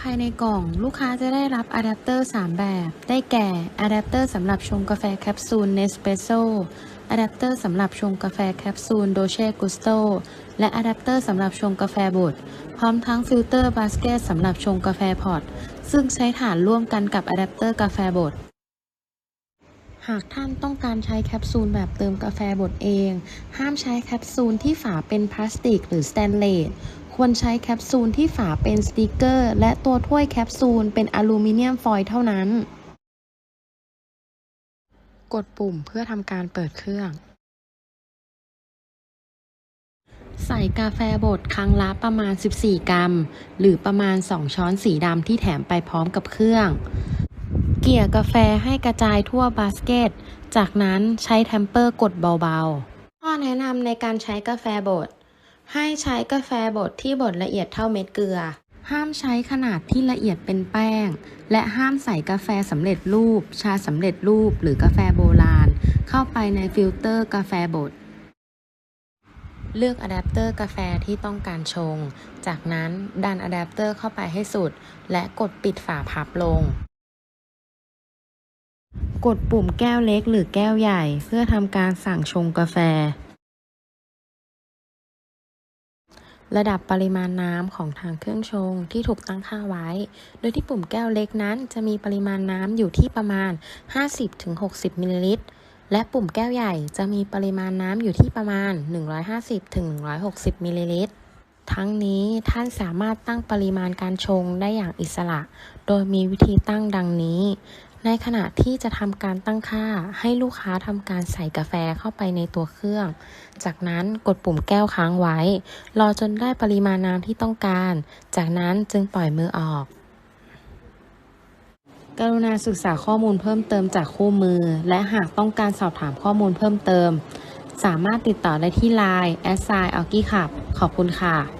ภายในกล่องลูกค้าจะได้รับอะแดปเตอร์ 3 แบบ ได้แก่อะแดปเตอร์สำหรับชงกาแฟแคปซูลเนสเปรสโซอะแดปเตอร์สำหรับชงกาแฟแคปซูลโดเช่กุสโตและอะแดปเตอร์สำหรับชงกาแฟบดพร้อมทั้งฟิลเตอร์บาสเกตสำหรับชงกาแฟพอตซึ่งใช้ฐานร่วมกันกับอะแดปเตอร์กาแฟบดหากท่านต้องการใช้แคปซูลแบบเติมกาแฟบดเอง ห้ามใช้แคปซูลที่ฝาเป็นพลาสติกหรือสแตนเลส ควรใช้แคปซูลที่ฝาเป็นสติกเกอร์ และตัวถ้วยแคปซูลเป็นอลูมิเนียมฟอยล์เท่านั้น กดปุ่มเพื่อทำการเปิดเครื่อง ใส่กาแฟบดครั้งละประมาณ 14 กรัม หรือประมาณ 2 ช้อนสีดำที่แถมไปพร้อมกับเครื่อง เกี่ยกาแฟให้กระจายทั่วบาสเกต จากนั้นใช้แทมเปอร์กดเบาๆ ข้อแนะนำในการใช้กาแฟบด ให้ใช้กาแฟบดที่บดละเอียดเท่าเม็ดเกลือ ห้ามใช้ขนาดที่ละเอียดเป็นแป้ง และห้ามใส่กาแฟสำเร็จรูป ชาสำเร็จรูป หรือกาแฟโบราณ เข้าไปในฟิลเตอร์กาแฟบด เลือกอะแดปเตอร์กาแฟที่ต้องการชง จากนั้นดันอะแดปเตอร์เข้าไปให้สุด และกดปิดฝาพับลงกดปุ่มแก้วเล็กหรือแก้วใหญ่ เพื่อทำการสั่งชงกาแฟ ระดับปริมาณน้ำของทางเครื่องชงที่ถูกตั้งค่าไว้ โดยที่ปุ่มแก้วเล็กนั้นจะมีปริมาณน้ำอยู่ที่ประมาณ 50-60มิลลิลิตร และปุ่มแก้วใหญ่จะมีปริมาณน้ำอยู่ที่ประมาณ 150-160มิลลิลิตร ทั้งนี้ท่านสามารถตั้งปริมาณการชงได้อย่างอิสระ โดยมีวิธีตั้งดังนี้ ในขณะที่จะทำการตั้งค่าให้ลูกค้าทำการใส่กาแฟเข้าไปในตัวเครื่อง จากนั้นกดปุ่มแก้วค้างไว้ รอจนได้ปริมาณน้ำที่ต้องการ จากนั้นจึงปล่อยมือออก กรุณาศึกษาข้อมูลเพิ่มเติมจากคู่มือ และหากต้องการสอบถามข้อมูลเพิ่มเติม สามารถติดต่อได้ที่ Line แอสไซน์ออกี้ขับขอบคุณค่ะ